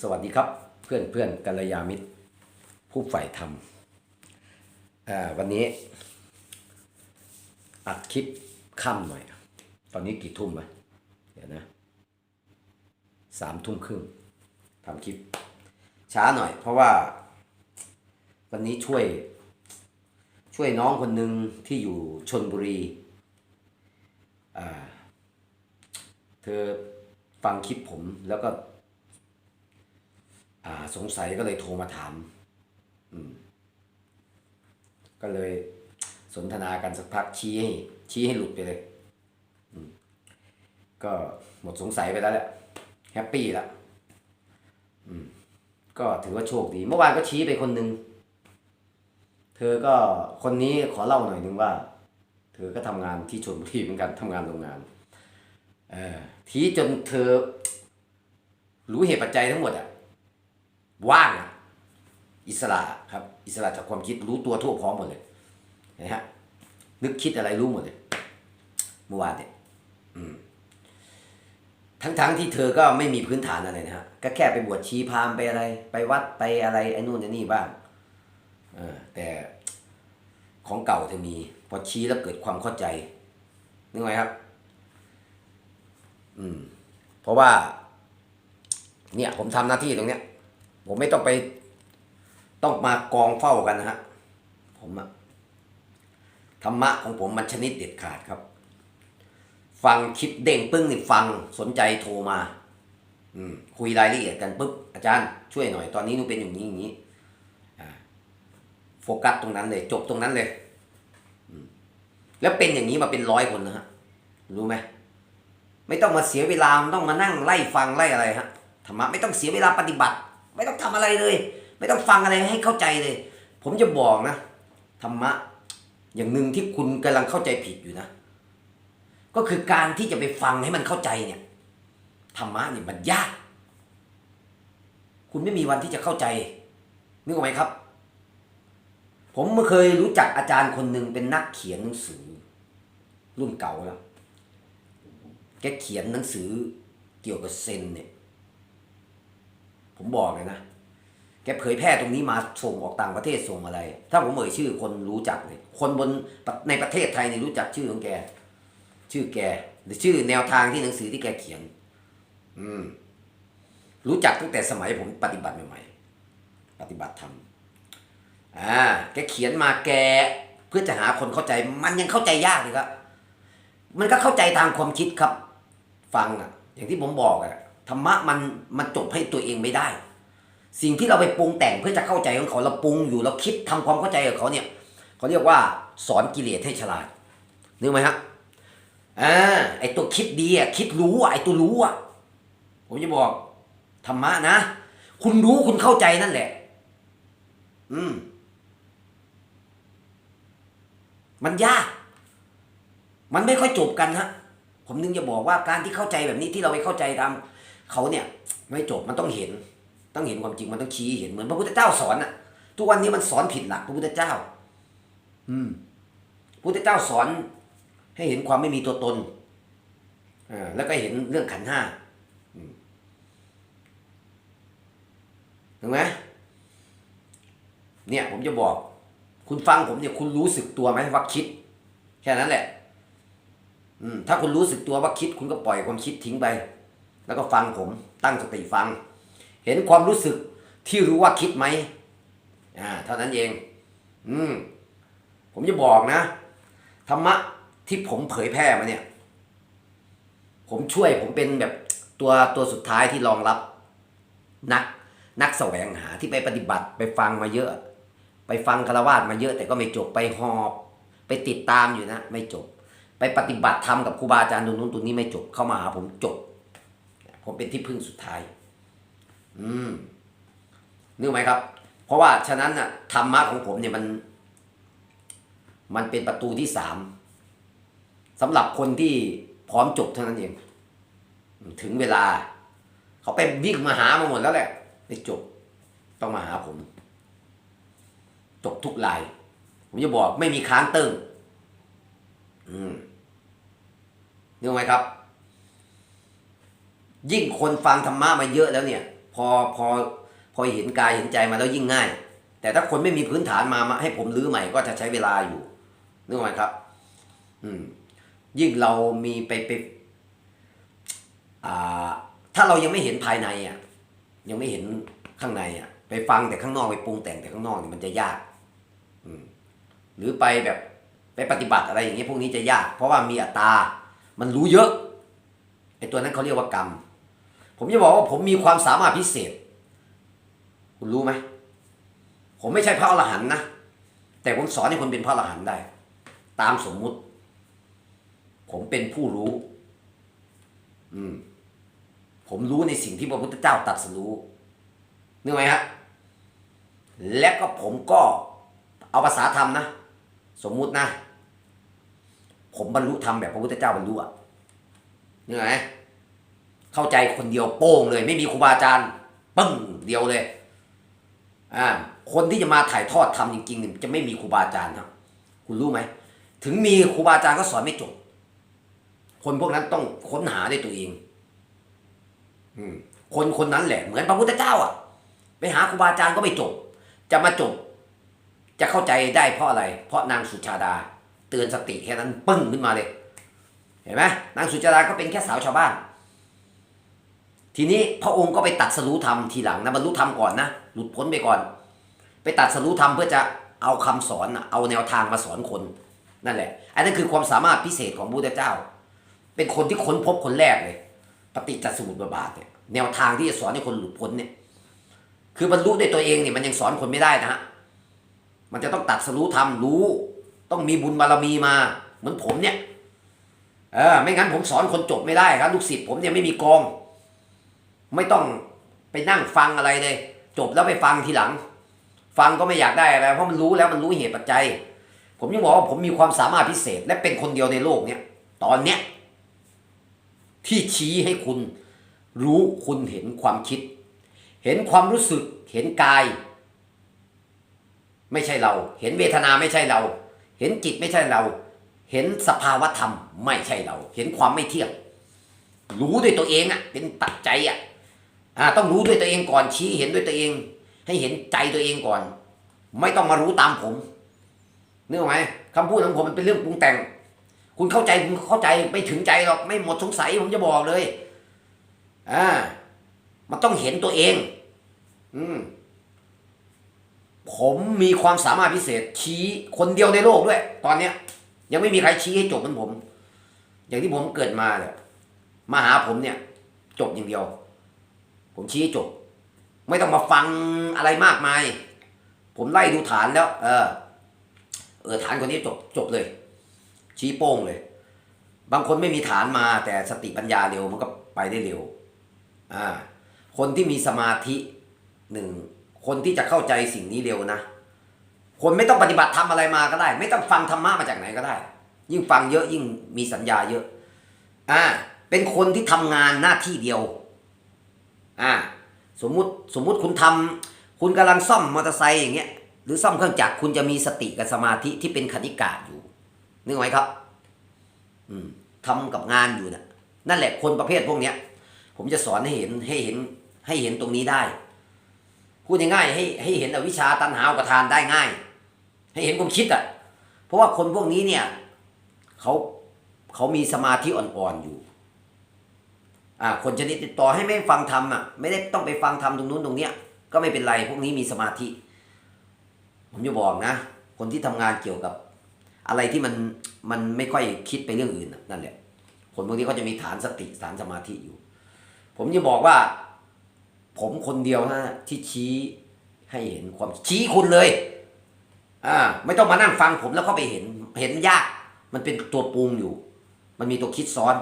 สวัสดีครับเพื่อนเพื่อนกัลยามิตร ผู้ฝ่ายธรรมวันนี้ อัดคลิปค่ำหน่อย ตอนนี้กี่ทุ่มวะเดี๋ยวนะสามทุ่มครึ่งทำคลิป ช้าหน่อย เพราะว่า วันนี้ช่วย ช่วยน้องคนหนึ่งที่อยู่ชนบุรีเธอฟังคลิปผมแล้วก็ สงสัยก็เลยโทรมาถามอืมก็เลยสนทนากันสักพักชี้ให้ชี้ให้หลุดไปเลยก็หมดสงสัยไปแล้วแหละแฮปปี้แล้วก็ถือว่าโชคดี เมื่อวานก็ชี้ไปคนหนึ่งเธอก็คนนี้ขอเล่าหน่อยหนึ่งว่า เธอก็ทำงานที่ชนบุรีเหมือนกันทำงานโรงงานเออทีจนเธอ รู้เหตุปัจจัยทั้งหมดอะ ว่างอิสระครับ อิสระจากความคิดรู้ตัวทั่วพร้อมหมดเลยนะฮะนึกคิดอะไรรู้หมดเลยเมื่อวานเนี่ยทั้งๆทที่เธอก็ไม่มีพื้นฐานอะไรนะฮะก็แค่ไปบวชชีพามไปอะไร ไปวัดไปอะไรไอ้นู่นไอ้นี่บ้างอแต่ของเก่าเธอมีพอชี้แล้วเกิดความเข้าใจนึกไหมครับ อืม เพราะว่า เนี่ย ผมทำหน้าที่ตรงเนี้ย ผมไม่ต้องไป ต้องมากองเฝ้ากันนะฮะ ผมอะธรรมะของผมมันชนิดเด็ดขาดครับ ฟังคลิปเด้งปึ้งนี่ฟังสนใจโทรมา อืม คุยรายละเอียดกันปุ๊บอาจารย์ช่วยหน่อยตอนนี้หนูเป็นอย่างนี้อย่างนี้อ่าโฟกัสตรงนั้นเลย จบตรงนั้นเลยแล้วเป็นอย่างนี้มาเป็นร้อยคนนะฮะ รู้ไหมไม่ต้องมาเสียเวลาไม่ต้องมานั่งไล่ฟังไล่อะไรฮะธรรมะไม่ต้องเสียเวลาปฏิบัติ ไม่ต้องทำอะไรเลย ไม่ต้องฟังอะไรให้เข้าใจเลย ผมจะบอกนะธรรมะอย่างหนึ่งที่คุณกำลังเข้าใจผิดอยู่นะ ก็คือการที่จะไปฟังให้มันเข้าใจเนี่ยธรรมะเนี่ยมันยาก คุณไม่มีวันที่จะเข้าใจนึกออกไหมครับ ผมเคยรู้จักอาจารย์คนหนึ่งเป็นนักเขียนหนังสือ รุ่นเก่าแล้วแกเขียนหนังสือเกี่ยวกับเซนเนี่ย ผมบอกเลยนะ แกเผยแพร่ตรงนี้มาส่งออกต่างประเทศส่งอะไร ถ้าผมเอ่ยชื่อคนรู้จักเลยคนบนในประเทศไทยเนี่ยรู้จักชื่อของแก ชื่อแกหรือชื่อแนวทางที่หนังสือที่แกเขียน อืม รู้จักตั้งแต่สมัยผมปฏิบัติใหม่ๆปฏิบัติธรรมอ่าแกเขียนมาแกเพื่อจะหาคนเข้าใจ มันยังเข้าใจยากเลยครับ มันก็เข้าใจตามความคิดครับ ฟังอะ อย่างที่ผมบอกอะ ธรรมะมันมันจบให้ตัวเองไม่ได้ สิ่งที่เราไปปรุงแต่งเพื่อจะเข้าใจของเขาเราปรุงอยู่เราคิดทำความเข้าใจกับเขาเนี่ยเขาเรียกว่าสอนกิเลสให้ฉลาดนึกไหมครับอ่าไอตัวคิดดีอะคิดรู้อะไอตัวรู้อะผมจะบอกธรรมะนะ คุณรู้คุณเข้าใจนั่นแหละ อืม มันยาก มันไม่ค่อยจบกันฮะผมนึงจะบอกว่าการที่เข้าใจแบบนี้ที่เราไปเข้าใจตาม เขาเนี่ยไม่จบมันต้องเห็น ต้องเห็นความจริงมันต้องชี้เห็นเหมือนพระพุทธเจ้าสอนอะทุกวันนี้มันสอนผิดหลักพระพุทธเจ้า อืมพระพุทธเจ้าสอนให้เห็นความไม่มีตัวตนอ่าแล้วก็เห็นเรื่องขันห้าถูกไหมเนี่ย ผมจะบอก คุณฟังผมเนี่ย คุณรู้สึกตัวไหมว่าคิด แค่นั้นแหละ อืม ถ้าคุณรู้สึกตัวว่าคิด คุณก็ปล่อยความคิดทิ้งไป แล้วก็ฟังผมตั้งสติฟัง เห็นความรู้สึกที่รู้ว่าคิดไหมอ่าเท่านั้นเอง อืมผมจะบอกนะธรรมะที่ผมเผยแพร่มาเนี่ย ผมช่วยผมเป็นแบบตัวตัวสุดท้ายที่รองรับ นักนักแสวงหาที่ไปปฏิบัติไปฟังมาเยอะ ไปฟังคารวาสมาเยอะ แต่ก็ไม่จบไปหอบ ไปติดตามอยู่นะ ไม่จบ ไปปฏิบัติธรรมกับครูบาอาจารย์ตรงนู้นตรงนี้ไม่จบเข้ามาหาผมจบ ผมเป็นที่พึ่งสุดท้าย อืมนึกไหมครับ เพราะว่าฉะนั้นน่ะธรรมะของผมเนี่ยมัน มันเป็นประตูที่สามสำหรับคนที่พร้อมจบเท่านั้นเอง ถึงเวลา เขาไปวิ่งมาหามาหมดแล้วแหละไม่จบต้องมาหาผม จบทุกลาย ผมจะบอกไม่มีค้างเติ้งอืมนึกไหมครับ ยิ่งคนฟังธรรมะมาเยอะแล้วเนี่ย พอพอพอเห็นกายเห็นใจมาแล้วยิ่งง่าย แต่ถ้าคนไม่มีพื้นฐานมามาให้ผมรื้อใหม่ก็จะใช้เวลาอยู่นึกไหมครับ อืม ยิ่งเรามีไปไปอ่า ถ้าเรายังไม่เห็นภายในอะ ยังไม่เห็นข้างในอะ ไปฟังแต่ข้างนอกไปปรุงแต่งแต่ข้างนอกเนี่ยมันจะยาก อืม หรือไปแบบไปปฏิบัติอะไรอย่างเงี้ยพวกนี้จะยาก เพราะว่ามีอัตตรา มันรู้เยอะไอ้ตัวนั้นเขาเรียกว่ากรรม ผมจะบอกว่าผมมีความสามารถพิเศษ คุณรู้ไหม ผมไม่ใช่พระอรหันต์นะ แต่ผมสอนให้คนเป็นพระอรหันต์ได้ ตามสมมุติ ผมเป็นผู้รู้ อืม ผมรู้ในสิ่งที่พระพุทธเจ้าตรัสรู้นึกไหมฮะ และก็ผมก็เอาภาษาธรรมนะ สมมุตินะ ผมบรรลุธรรมแบบพระพุทธเจ้าบรรลุอะนึกไหม เข้าใจคนเดียวโป้งเลย ไม่มีครูบาอาจารย์ปึ้งเดียวเลยอ่าคนที่จะมาถ่ายทอดธรรมจริงๆเนี่ยจะไม่มีครูบาอาจารย์ครับคุณรู้ไหมถึงมีครูบาอาจารย์ก็สอนไม่จบ คนพวกนั้นต้องค้นหาด้วยตัวเองอคนคนนั้นแหละ เหมือนพระพุทธเจ้าอะไปหาครูบาอาจารย์ก็ไม่จบ จะมาจบ จะเข้าใจได้เพราะอะไร เพราะนางสุชาดา เตือนสติแค่นั้นปึ้งขึ้นมาเลย เห็นไหมนางสุชาดาก็เป็นแค่สาวชาวบ้าน ทีนี้พระองค์ก็ไปตัดสรู้ธรรมทีหลังนะบรรลุธรรมก่อนนะหลุดพ้นไปก่อน ไปตัดสรู้ธรรมเพื่อจะเอาคำสอนเอาแนวทางมาสอนคนนั่นแหละ อันนั้นคือความสามารถพิเศษของพระพุทธเจ้า เป็นคนที่ค้นพบคนแรกเลย ปฏิจจสมุปบาทเนี่ยแนวทางที่จะสอนให้คนหลุดพ้นเนี่ย คือบรรลุด้วยตัวเองเนี่ยมันยังสอนคนไม่ได้นะฮะมันจะต้องตัดสรู้ธรรมรู้ ต้องมีบุญบารมีมา เหมือนผมเนี่ยเออไม่งั้นผมสอนคนจบไม่ได้ครับ ลูกศิษย์ผมเนี่ยไม่มีกอง ไม่ต้องไปนั่งฟังอะไรเลย จบแล้วไปฟังทีหลัง ฟังก็ไม่อยากได้อะไรเพราะมันรู้แล้วมันรู้เหตุปัจจัย ผมยังบอกว่าผมมีความสามารถพิเศษ และเป็นคนเดียวในโลกเนี่ยตอนเนี้ยที่ชี้ให้คุณรู้คุณเห็นความคิด เห็นความรู้สึกเห็นกาย ไม่ใช่เรา เห็นเวทนาไม่ใช่เรา เห็นจิตไม่ใช่เรา เห็นสภาวธรรมไม่ใช่เรา เห็นความไม่เที่ยงรู้ด้วยตัวเองอะเป็นปัจจัยอะ อ่าต้องรู้ด้วยตัวเองก่อนชี้เห็นด้วยตัวเอง ให้เห็นใจตัวเองก่อน ไม่ต้องมารู้ตามผมนึกออกไหมคำพูดของผมมันเป็นเรื่องปรุงแต่ง คุณเข้าใจคุณเข้าใจไม่ถึงใจหรอกไม่หมดสงสัยผมจะบอกเลยอ่ามันต้องเห็นตัวเอง อืมผมมีความสามารถพิเศษ ชี้คนเดียวในโลกด้วย ตอนเนี้ย ยังไม่มีใครชี้ให้จบเหมือนผม อย่างที่ผมเกิดมาเนี่ยมาหาผมเนี่ย จบอย่างเดียว ผมชี้จบ ไม่ต้องมาฟังอะไรมากมาย ผมไล่ดูฐานแล้ว เออ เออฐานคนนี้จบจบเลย ชี้โป้งเลย บางคนไม่มีฐานมา แต่สติปัญญาเร็วมันก็ไปได้เร็ว อ่า คนที่มีสมาธิหนึ่งคนที่จะเข้าใจสิ่งนี้เร็วนะ คนไม่ต้องปฏิบัติทำอะไรมาก็ได้ ไม่ต้องฟังธรรมะมาจากไหนก็ได้ ยิ่งฟังเยอะยิ่งมีสัญญาเยอะ อ่า เป็นคนที่ทำงานหน้าที่เดียว อ่าสมมุติสมมุติคุณทำคุณกำลังซ่อมมอเตอร์ไซค์อย่างเงี้ยหรือซ่อมเครื่องจักรคุณจะมีสติกับสมาธิที่เป็นคณิกาอยู่นึกไหมครับ อืมทำกับงานอยู่นะนั่นแหละคนประเภทพวกเนี้ย ผมจะสอนให้เห็นให้เห็นให้เห็นตรงนี้ได้พูดง่ายๆให้ให้เห็นอวิชชาตัณหาอุปทานได้ง่าย ให้เห็นความคิดอะเพราะว่าคนพวกนี้เนี่ยเขาเขามีสมาธิอ่อนๆอยู่ คนชนิดติดต่อให้ไม่ฟังธรรมอะไม่ได้ต้องไปฟังธรรมตรงนู้นตรงเนี้ยก็ไม่เป็นไรพวกนี้มีสมาธิ ผมจะบอกนะ คนที่ทำงานเกี่ยวกับ อะไรที่มันมันไม่ค่อยคิดไปเรื่องอื่นนั่นแหละคนพวกนี้เขาจะมีฐานสติฐานสมาธิอยู่ ผมจะบอกว่า ผมคนเดียวนะที่ชี้ให้เห็นความชี้คุณเลยอ่าไม่ต้องมานั่งฟังผมแล้วก็ไปเห็นเห็นยาก มันเป็นตัวปรุงอยู่ มันมีตัวคิดซ้อน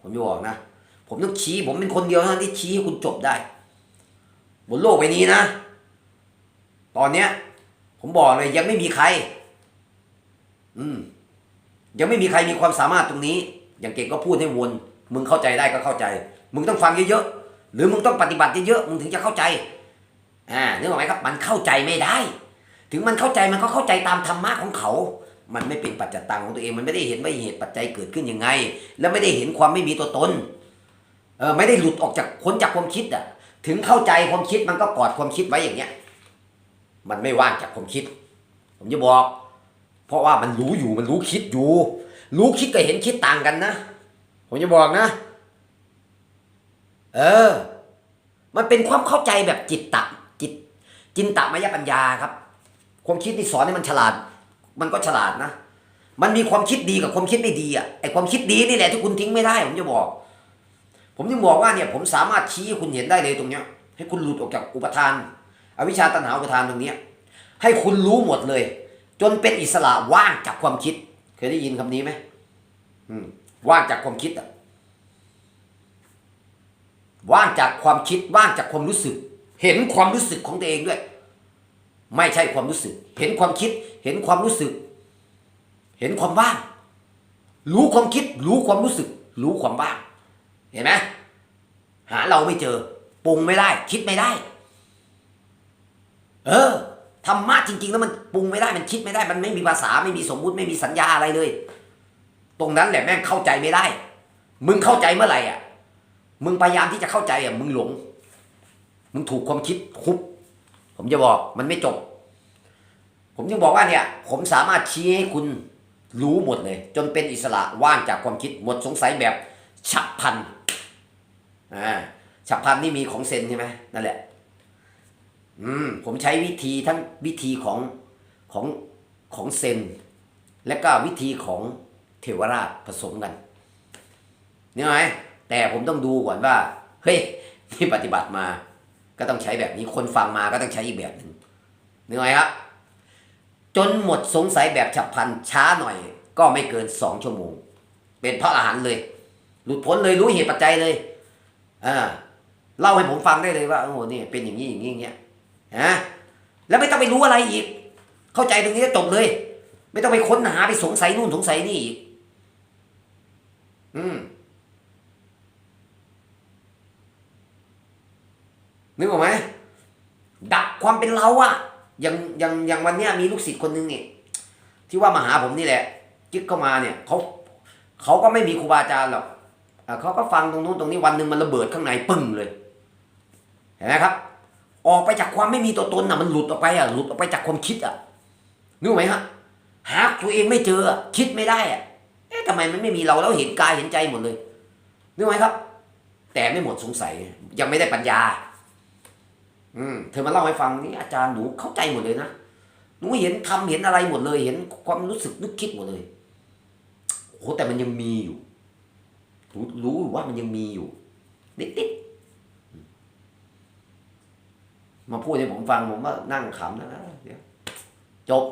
ผมจะบอกนะ ผมต้องชี้ ผมเป็นคนเดียวเท่านั้นที่ชี้ให้คุณจบได้ บนโลกใบนี้นะ ตอนเนี้ย ผมบอกเลยยังไม่มีใคร อืม ยังไม่มีใครมีความสามารถตรงนี้ อย่างเก่งก็พูดให้วน มึงเข้าใจได้ก็เข้าใจ มึงต้องฟังเยอะๆ หรือมึงต้องปฏิบัติเยอะๆ มึงถึงจะเข้าใจ อ่านึกออกไหมครับ มันเข้าใจไม่ได้ ถึงมันเข้าใจมันก็เข้าใจตามธรรมะของเขามันไม่เป็นปัจจตังของตัวเอง มันไม่ได้เห็นว่าเหตุปัจจัยเกิดขึ้นยังไง แล้วไม่ได้เห็นความไม่มีตัวตน เออไม่ได้หลุดออกจากพ้นจากความคิดอะ ถึงเข้าใจความคิดมันก็กอดความคิดไว้อย่างเงี้ย มันไม่ว่างจากความคิด ผมจะบอก เพราะว่ามันรู้อยู่มันรู้คิดอยู่ รู้คิดกับเห็นคิดต่างกันนะ ผมจะบอกนะ เออ มันเป็นความเข้าใจแบบจิตตะจิต จินตมยปัญญาครับ ความคิดที่สอนให้มันฉลาด มันก็ฉลาดนะ มันมีความคิดดีกับความคิดไม่ดีอะไอความคิดดีนี่แหละที่คุณทิ้งไม่ได้ผมจะบอก ผมจึงบอกว่าเนี่ยผมสามารถชี้ให้คุณเห็นได้เลยตรงเนี้ย ให้คุณหลุดออกจากอุปทาน อวิชชาตัณหาอุปทานตรงเนี้ย ให้คุณรู้หมดเลย จนเป็นอิสระว่างจากความคิด เคยได้ยินคำนี้ไหมว่างจากความคิดอะว่างจากความคิดว่างจากความรู้สึก เห็นความรู้สึกของตัวเองด้วย ไม่ใช่ความรู้สึก เห็นความคิด เห็นความรู้สึก เห็นความว่าง รู้ความคิด รู้ความรู้สึก รู้ความว่าง เห็นไหมหาเราไม่เจอปรุงไม่ได้ คิดไม่ได้ เออธรรมะจริง ๆ แล้วมันปรุงไม่ได้มันคิดไม่ได้ มันไม่มีภาษาไม่มีสมมุติไม่มีสัญญาอะไรเลย ตรงนั้นแหละแม่งเข้าใจไม่ได้ มึงเข้าใจเมื่อไหร่อะ มึงพยายามที่จะเข้าใจอะ มึงหลง มึงถูกความคิดคุบผมจะบอกมันไม่จบ ผมจึงบอกว่าเนี่ย ผมสามารถชี้ให้คุณรู้หมดเลย จนเป็นอิสระว่างจากความคิดหมดสงสัยแบบฉับพลัน อ่าฉับพลันนี่มีของเซนใช่ไหมนั่นแหละ อืมผมใช้วิธีทั้งวิธีของของของเซน และก็วิธีของเทวราชผสมกันนี่ไหมแต่ผมต้องดูก่อนว่า เฮ้ยที่ปฏิบัติมา ก็ต้องใช้แบบนี้คนฟังมาก็ต้องใช้อีกแบบหนึ่งนึกไหมครับจนหมดสงสัยแบบฉับพลันช้าหน่อย ก็ไม่เกินสองชั่วโมง เป็นพระอรหันต์เลย หลุดพ้นเลยรู้เหตุปัจจัยเลย อ่าเล่าให้ผมฟังได้เลยว่าโอ้โหนี่เป็นอย่างนี้อย่างนี้อย่างเงี้ยฮะแล้วไม่ต้องไปรู้อะไรอีก เข้าใจตรงนี้จบเลย ไม่ต้องไปค้นหาไปสงสัยนู่นสงสัยนี่อีกอืมนึกออกไหมดับความเป็นเราอะอย่างอย่างอย่างวันเนี้ยมีลูกศิษย์คนหนึงเนี่ยที่ว่ามาหาผมนี่แหละ จึกเข้ามาเนี่ยเขาเขาก็ไม่มีครูบาอาจารย์หรอก เขาก็ฟังตรงนู้นตรงนี้วันหนึ่งมันระเบิดข้างในปึ้งเลยเห็นไหมครับ ออกไปจากความไม่มีตัวตนอะมันหลุดออกไปอะหลุดออกไปจากความคิดอะนึกไหมฮะหาตัวเองไม่เจอคิดไม่ได้อะเอ๊ะทำไมมันไม่มีเราแล้วเห็นกายเห็นใจหมดเลยนึกไหมครับ แต่ไม่หมดสงสัย ยังไม่ได้ปัญญา อืมเธอมาเล่าให้ฟังนี่อาจารย์หนูเข้าใจหมดเลยนะหนูเห็นทำเห็นอะไรหมดเลย เห็นความรู้สึกนึกคิดหมดเลยโอ้แต่มันยังมีอยู่ รู้รู้ว่ามันยังมีอยู่นิดๆมาพูดให้ผมฟังผมว่านั่งขำนะเดี๋ยวจบ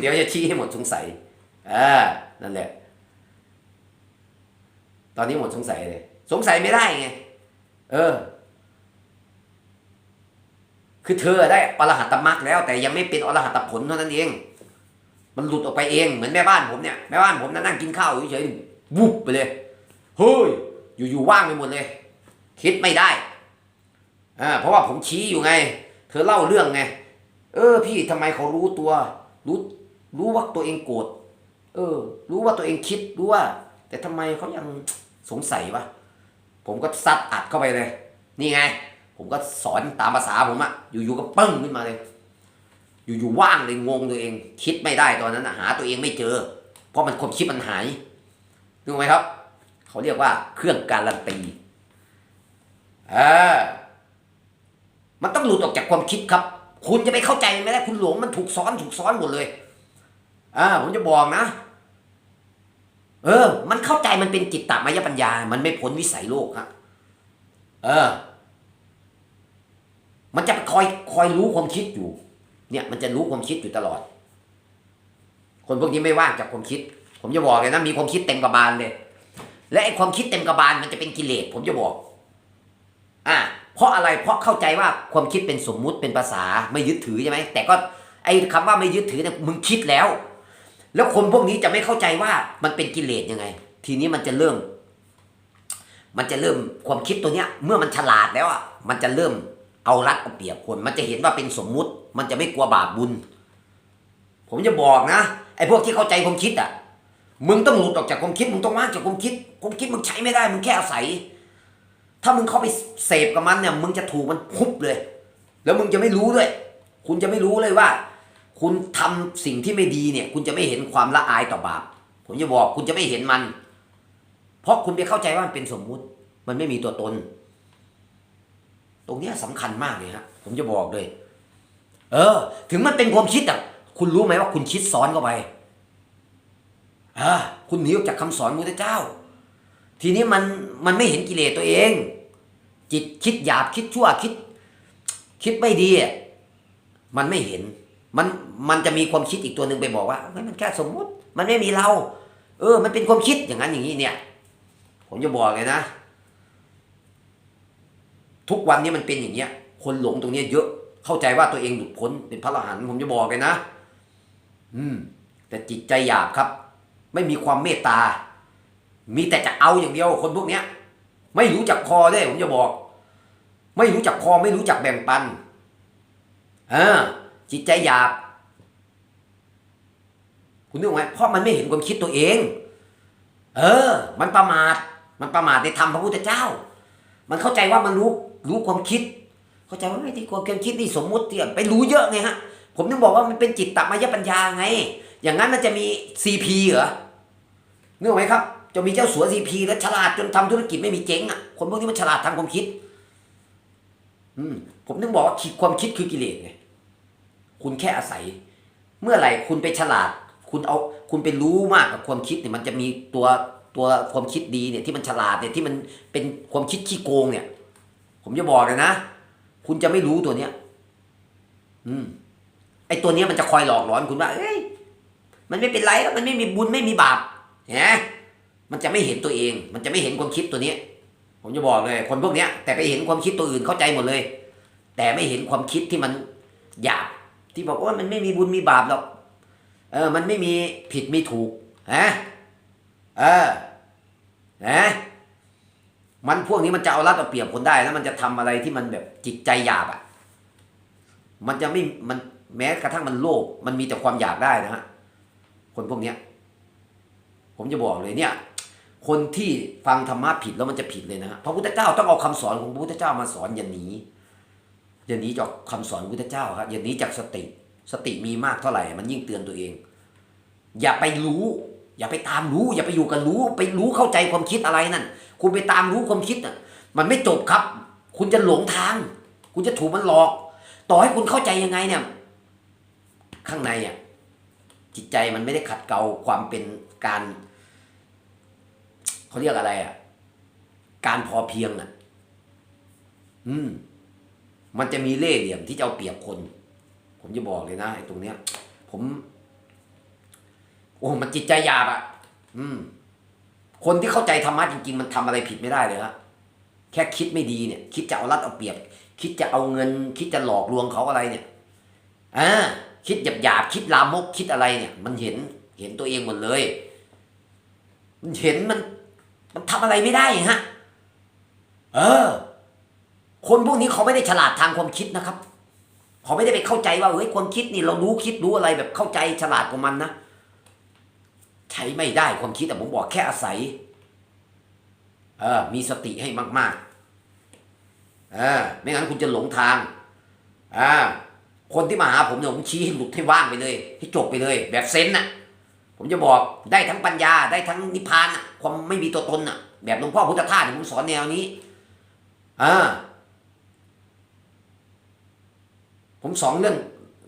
เดี๋ยวจะชี้ให้หมดสงสัยอ่านั่นแหละ ตอนนี้หมดสงสัยเลย สงสัยไม่ได้ไง เออ คือเธอได้อรหัตมรรคแล้ว แต่ยังไม่เป็นอรหัตผลเท่านั้นเอง มันหลุดออกไปเองเหมือนแม่บ้านผมเนี่ย แม่บ้านผมนั่งกินข้าวเฉยๆวุบไปเลย เฮ้ยอยู่ๆว่างไปหมดเลย คิดไม่ได้อ่าเพราะว่าผมชี้อยู่ไง เธอเล่าเรื่องไง เออ พี่ทำไมเขารู้ตัว รู้รู้ว่าตัวเองโกรธเออ รู้ว่าตัวเองคิดรู้ว่า แต่ทำไมเขายังสงสัยวะผมก็ซัดอัดเข้าไปเลย นี่ไง ผมก็สอนตามภาษาผมอะอยู่ๆก็ปึ้งขึ้นมาเลย อยู่ๆว่างเลยงงตัวเอง คิดไม่ได้ตอนนั้นอะหาตัวเองไม่เจอ เพราะมันความคิดมันหายรู้ไหมครับ เขาเรียกว่าเครื่องการันตีเออมันต้องหลุดออกจากความคิดครับ คุณจะไปเข้าใจไม่ได้คุณหลงมันถูกซ้อนถูกซ้อนหมดเลยอ่าผมจะบอกนะ เออ มันเข้าใจมันเป็นจิตตมายปัญญา มันไม่พ้นวิสัยโลกครับเออ มันจะคอยคอยรู้ความคิดอยู่ เนี่ย มันจะรู้ความคิดอยู่ตลอด คนพวกนี้ไม่ว่างจากความคิด ผมจะบอกเลยนะมีความคิดเต็มกระบาลเลย และไอ้ความคิดเต็มกระบาลมันจะเป็นกิเลสผมจะบอกอ่าเพราะอะไรเพราะเข้าใจว่าความคิดเป็นสมมุติเป็นภาษาไม่ยึดถือใช่ไหมแต่ก็ไอ้คำว่าไม่ยึดถือเนี่ยมึงคิดแล้ว แล้วคนพวกนี้จะไม่เข้าใจว่ามันเป็นกิเลสยังไง ทีนี้มันจะเริ่ม มันจะเริ่มความคิดตัวเนี้ย เมื่อมันฉลาดแล้วอะมันจะเริ่มเอารัดเอาเปรียบคน มันจะเห็นว่าเป็นสมมุติ มันจะไม่กลัวบาปบุญ ผมจะบอกนะไอ้พวกที่เข้าใจความคิดอะ มึงต้องหลุดออกจากความคิด มึงต้องว่างจากความคิดความคิดมึงใช้ไม่ได้ มึงแค่อาศัย ถ้ามึงเข้าไปเสพกับมันเนี่ย มึงจะถูกมันทุบเลย แล้วมึงจะไม่รู้ด้วย คุณจะไม่รู้เลยว่า คุณทำสิ่งที่ไม่ดีเนี่ย คุณจะไม่เห็นความละอายต่อบาป ผมจะบอกคุณจะไม่เห็นมัน เพราะคุณไปเข้าใจว่ามันเป็นสมมุติ มันไม่มีตัวตน ตรงเนี้ยสำคัญมากเลยฮะ ผมจะบอกเลย เออ ถึงมันเป็นความคิดอะ คุณรู้ไหมว่าคุณคิดซ้อนเข้าไป คุณหนีออกจากคำสอนพระพุทเจ้า ทีนี้มันมันไม่เห็นกิเลสตัวเอง จิตคิดหยาบคิดชั่วคิด คิดไม่ดีมันไม่เห็น มันมันจะมีความคิดอีกตัวหนึ่งไปบอกว่ามันแค่สมมุติ มันไม่มีเรา เออ มันเป็นความคิดอย่างนั้นอย่างนี้เนี่ย ผมจะบอกเลยนะ ทุกวันนี้มันเป็นอย่างเงี้ย คนหลงตรงเนี้ยเยอะเข้าใจว่าตัวเองหลุดพ้นเป็นพระอรหันต์ผมจะบอกเลยนะ อืม แต่จิตใจหยาบครับ ไม่มีความเมตตา มีแต่จะเอาอย่างเดียวคนพวกเนี้ย ไม่รู้จักพอด้วยผมจะบอก ไม่รู้จักพอไม่รู้จักแบ่งปันเออจิตใจหยาบ คุณนึกไหมเพราะมันไม่เห็นความคิดตัวเอง เออ มันประมาท มันประมาทในธรรมพระพุทธเจ้า มันเข้าใจว่ามันรู้รู้ความคิด เข้าใจว่าไอ้ที่ความคิดนี่สมมุติเนี่ยไปรู้เยอะไงฮะ ผมถึงบอกว่ามันเป็นจิตตมายปัญญาไง อย่างนั้นมันจะมีซีพีเหรอนึกออกไหมครับ จะมีเจ้าสัวซีพีแล้วฉลาดจนทำธุรกิจไม่มีเจ๊งอะคนพวกนี้มันฉลาดทางความคิด อืมผมถึงบอกว่าคิดความคิดคือกิเลสไงคุณแค่อาศัย เมื่อไหร่คุณไปฉลาด คุณเอาคุณไปรู้มากกับความคิดเนี่ยมันจะมีตัวตัวความคิดดีเนี่ยที่มันฉลาดเนี่ยที่มันเป็นความคิดขี้โกงเนี่ย ผมจะบอกเลยนะ คุณจะไม่รู้ตัวเนี้ย อืมไอตัวเนี้ยมันจะคอยหลอกหลอนคุณว่า เอ้ย มันไม่เป็นไรแล้วมันไม่มีบุญไม่มีบาปเห็นไหมมันจะไม่เห็นตัวเอง มันจะไม่เห็นความคิดตัวนี้ ผมจะบอกเลย คนพวกเนี้ย แต่ไปเห็นความคิดตัวอื่นเข้าใจหมดเลย แต่ไม่เห็นความคิดที่มันหยาบที่บอกว่ามันไม่มีบุญมีบาปหรอกเออ มันไม่มีผิดมีถูกฮะเออนะมันพวกนี้มันจะเอารัดเอาเปรียบคนได้แล้วมันจะทำอะไรที่มันแบบจิตใจหยาบอะ มันจะไม่มันแม้กระทั่งมันโลภมันมีแต่ความอยากได้นะฮะ คนพวกเนี้ย ผมจะบอกเลยเนี่ย คนที่ฟังธรรมะผิดแล้วมันจะผิดเลยนะพระพุทธเจ้าต้องเอาคำสอนของพระพุทธเจ้ามาสอนอย่าหนีอย่าหนีจากคำสอนพระพุทธเจ้าครับอย่าหนีจากสติ สติมีมากเท่าไหร่ มันยิ่งเตือนตัวเอง อย่าไปรู้ อย่าไปตามรู้ อย่าไปอยู่กับรู้ ไปรู้เข้าใจความคิดอะไรนั่น คุณไปตามรู้ความคิดน่ะ มันไม่จบครับ คุณจะหลงทาง คุณจะถูกมันหลอก ต่อให้คุณเข้าใจยังไงเนี่ย ข้างในอะ จิตใจมันไม่ได้ขัดเกลาความเป็นการเขาเรียกอะไรอะ การพอเพียงอะ อืม มันจะมีเล่ห์เหลี่ยมที่จะเอาเปรียบคน ผมจะบอกเลยนะไอ้ตรงเนี้ย ผม โอ้มันจิตใจหยาบอะ อืม คนที่เข้าใจธรรมะจริง ๆ มันทำอะไรผิดไม่ได้เลยฮะแค่คิดไม่ดีเนี่ย คิดจะเอารัดเอาเปรียบ คิดจะเอาเงิน คิดจะหลอกลวงเขาอะไรเนี่ยอ่า คิดหยาบหยาบๆคิดลามกคิดอะไรเนี่ย มันเห็นเห็นตัวเองหมดเลย มันเห็นมัน มันทำอะไรไม่ได้ฮะ เออ คนพวกนี้เขาไม่ได้ฉลาดทางความคิดนะครับ เขาไม่ได้ไปเข้าใจว่าเฮ้ยความคิดนี่เรารู้คิดรู้อะไรแบบเข้าใจฉลาดกว่ามันนะใช้ไม่ได้ความคิดแต่ผมบอกแค่อาศัย เออ มีสติให้มากๆ เออ ไม่งั้นคุณจะหลงทาง อ่า คนที่มาหาผมเนี่ยผมชี้ให้หลุดให้ว่างไปเลย ให้จบไปเลย แบบเซนน่ะ ผมจะบอกได้ทั้งปัญญาได้ทั้งนิพพานน่ะ ความไม่มีตัวตนน่ะ แบบหลวงพ่อพุทธทาสเนี่ยผมสอนแนวนี้อ่าผมสอนเรื่อง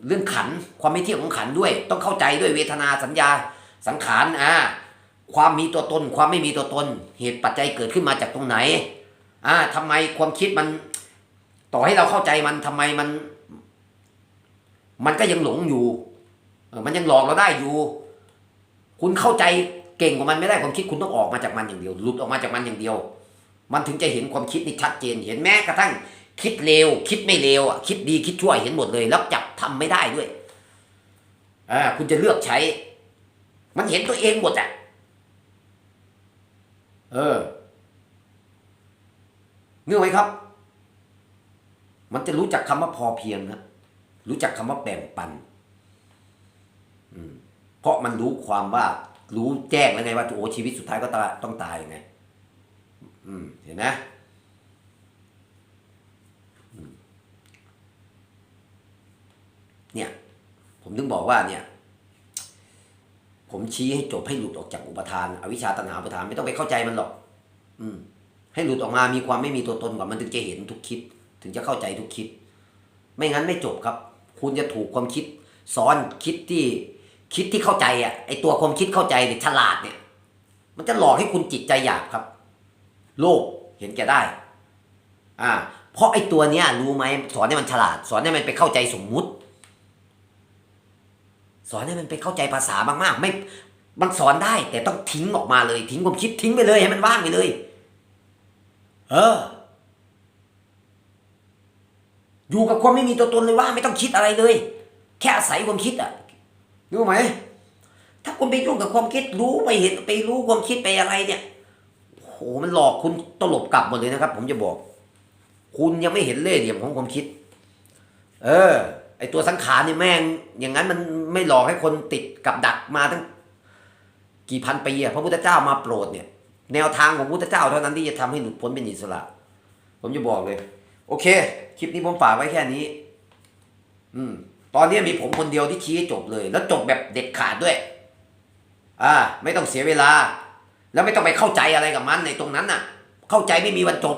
เรื่องขันความไม่เที่ยงของขันด้วย ต้องเข้าใจด้วยเวทนาสัญญาสังขารอ่าความมีตัวตน ความไม่มีตัวตน เหตุปัจจัยเกิดขึ้นมาจากตรงไหนอ่าทำไมความคิดมัน ต่อให้เราเข้าใจมันทำไมมัน มันก็ยังหลงอยู่มันยังหลอกเราได้อยู่ คุณเข้าใจเก่งกว่ามันไม่ได้ความคิดคุณต้องออกมาจากมันอย่างเดียวหลุดออกมาจากมันอย่างเดียว มันถึงจะเห็นความคิดนี่ชัดเจนเห็นแม้กระทั่ง คิดเลวคิดไม่เลวอะคิดดีคิดชั่วเห็นหมดเลยแล้วจับทำไม่ได้ด้วยอ่าคุณจะเลือกใช้ มันเห็นตัวเองหมดอะเออเนื่องไหมครับ มันจะรู้จักคำว่าพอเพียงนะ รู้จักคำว่าแบ่งปันอืเพราะมันรู้ความว่ารู้แจ้งแล้วไงว่าโอ้ชีวิตสุดท้ายก็ตายต้องตายยังไงเห็นไหมเนี่ย ผมถึงบอกว่าเนี่ย ผมชี้ให้จบให้หลุดออกจากอุปทานอวิชชาตัณหาอุปทานไม่ต้องไปเข้าใจมันหรอก อืม ให้หลุดออกมามีความไม่มีตัวตนก่อนมันถึงจะเห็นทุกคิด ถึงจะเข้าใจทุกคิด ไม่งั้นไม่จบครับ คุณจะถูกความคิดซ้อนคิดที่คิดที่เข้าใจอะไอตัวความคิดเข้าใจเนี่ยฉลาดเนี่ย มันจะหลอกให้คุณจิตใจหยาบครับ โลกเห็นแก่ได้ อ่า เพราะไอตัวเนี้ยรู้ไหมสอนให้มันฉลาด สอนให้มันไปเข้าใจสมมุติ สอนให้มันไปเข้าใจภาษามากๆไม่มันสอนได้แต่ต้องทิ้งออกมาเลย ทิ้งความคิดทิ้งไปเลยให้มันว่างไปเลย เออ อยู่กับความไม่มีตัวตนเลยว่าไม่ต้องคิดอะไรเลย แค่อาศัยความคิดอะรู้ไหม ถ้าคุณไปยุ่งกับความคิดรู้ไปเห็นไปรู้ความคิดไปอะไรเนี่ยโอ้โหมันหลอกคุณตลบกลับหมดเลยนะครับ ผมจะบอก คุณยังไม่เห็นเล่ห์เหลี่ยมของความคิด เออ ไอตัวสังขารนี่แม่ง อย่างนั้นมันไม่หลอกให้คนติดกับดักมาตั้ง กี่พันปีอะพระพุทธเจ้ามาโปรดเนี่ย แนวทางของพระพุทธเจ้าเท่านั้นที่จะทำให้หลุดพ้นเป็นอิสระ ผมจะบอกเลย โอเค คลิปนี้ผมฝากไว้แค่นี้ อืม ตอนนี้มีผมคนเดียวที่ชี้ให้จบเลย แล้วจบแบบเด็ดขาดด้วย อ่า ไม่ต้องเสียเวลา แล้วไม่ต้องไปเข้าใจอะไรกับมันในตรงนั้นน่ะ เข้าใจไม่มีวันจบ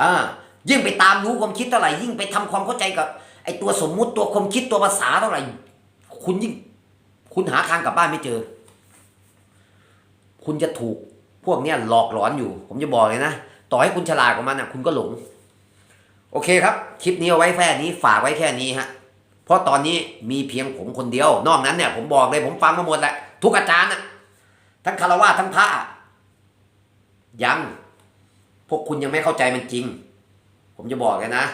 อ่า ยิ่งไปตามรู้ความคิดเท่าไหร่ยิ่งไปทำความเข้าใจกับไอ้ตัวสมมุติตัวความคิดตัวภาษาเท่าไหร่ คุณยิ่ง คุณหาทางกลับบ้านไม่เจอ คุณจะถูกพวกเนี้ยหลอกหลอนอยู่ ผมจะบอกเลยนะ ต่อให้คุณฉลาดกว่ามันอะคุณก็หลง โอเคครับ คลิปนี้เอาไว้แค่นี้ ฝากไว้แค่นี้ฮะ เพราะตอนนี้มีเพียงผมคนเดียว นอกนั้นเนี่ยผมบอกเลยผมฟังมาหมดแหละทุกอาจารย์น่ะ ทั้งคารวะทั้งพระยัง พวกคุณยังไม่เข้าใจมันจริง ผมจะบอกเลยนะ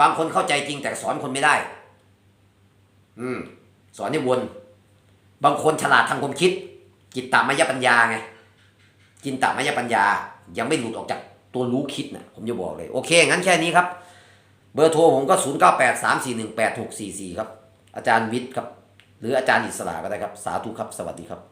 บางคนเข้าใจจริงแต่สอนคนไม่ได้ อืม สอนให้วน บางคนฉลาดทางความคิด จิตตามยปัญญาไงจินตามยปัญญายังไม่หลุดออกจาก ตัวรู้คิดนะผมจะบอกเลย โอเค งั้นแค่นี้ครับ เบอร์โทรผมก็ 0 9 8 3 4 1 8 6 4 4 ครับ อาจารย์วิทย์ครับ หรืออาจารย์อิสระก็ได้ครับ สาธุครับ สวัสดีครับ